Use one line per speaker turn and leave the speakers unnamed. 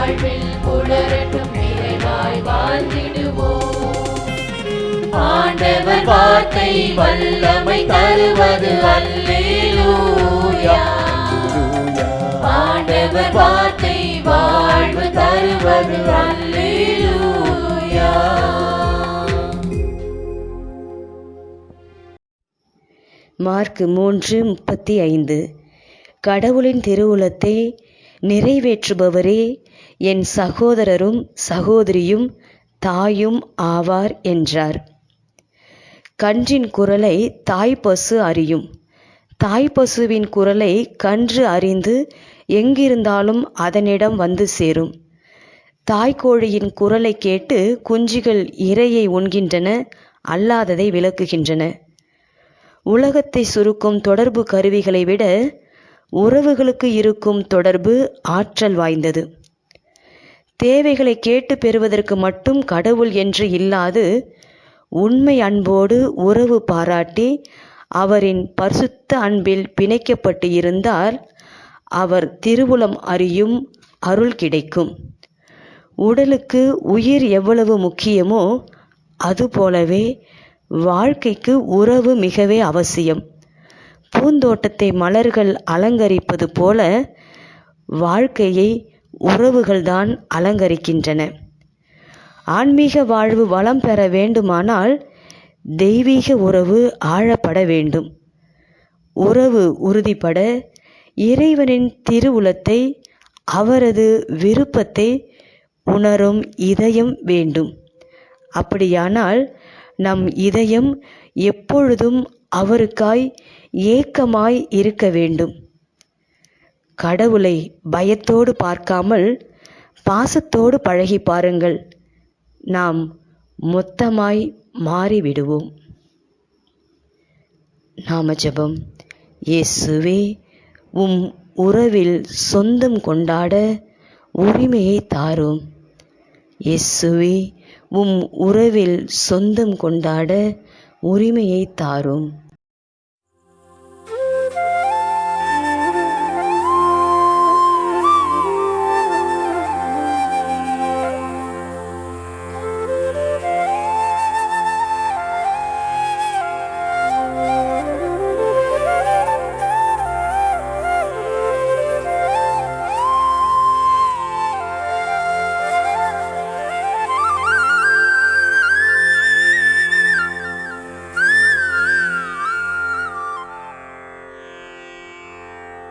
வாழ்வில் புலரட்டும் நிறைவாய் வாழ்ந்திடுவோம். ஆண்டவர் வார்த்தை வல்லமை தருவது அல்லேலூயா. ஆண்டவர் வார்த்தை வாழ்வு தருவது அல்லேலூயா.
மார்க் மூன்று முப்பத்தி ஐந்து. கடவுளின் திருவுளத்தை நிறைவேற்றுபவரே என் சகோதரரும் சகோதரியும் தாயும் ஆவார் என்றார். கன்றின் குரலை தாய்ப்பசு அறியும். தாய்ப்பசுவின் குரலை கன்று அறிந்து எங்கிருந்தாலும் அதனிடம் வந்து சேரும். தாய்க்கோழியின் குரலை கேட்டு குஞ்சுகள் இரையை உண்கின்றன அல்லாததை விளக்குகின்றன. உலகத்தை சுருக்கும் தொடர்பு கருவிகளை விட உறவுகளுக்கு இருக்கும் தொடர்பு ஆற்றல் வாய்ந்தது. தேவைகளை கேட்டு பெறுவதற்கு மட்டும் கடவுள் என்று இல்லாது உண்மை அன்போடு உறவு பாராட்டி அவரின் பரிசுத்த அன்பில் பிணைக்கப்பட்டு இருந்தால் அவர் திருவுளம் அறியும் அருள் கிடைக்கும். உடலுக்கு உயிர் எவ்வளவு முக்கியமோ அதுபோலவே வாழ்க்கைக்கு உறவு மிகவே அவசியம். பூந்தோட்டத்தை மலர்கள் அலங்கரிப்பது போல வாழ்க்கையை உறவுகள்தான் அலங்கரிக்கின்றன. ஆன்மீக வாழ்வு வளம் பெற வேண்டுமானால் தெய்வீக உறவு ஆழப்பட வேண்டும். உறவு உறுதிப்பட இறைவனின் திருவுளத்தை அவரது விருப்பத்தை உணரும் இதயம் வேண்டும். அப்படியானால் நம் இதயம் எப்பொழுதும் அவருக்காய் ஏக்கமாய் இருக்க வேண்டும். கடவுளை பயத்தோடு பார்க்காமல் பாசத்தோடு பழகி பாருங்கள். நாம் மொத்தமாய் மாறிவிடுவோம். நாம ஜெபம் இயேசுவே உம் உறவில் சொந்தம் கொண்டாட உரிமையை தாரும். இயேசுவே உம் உறவில் சொந்தம் கொண்டாட உரிமையை தாரும்.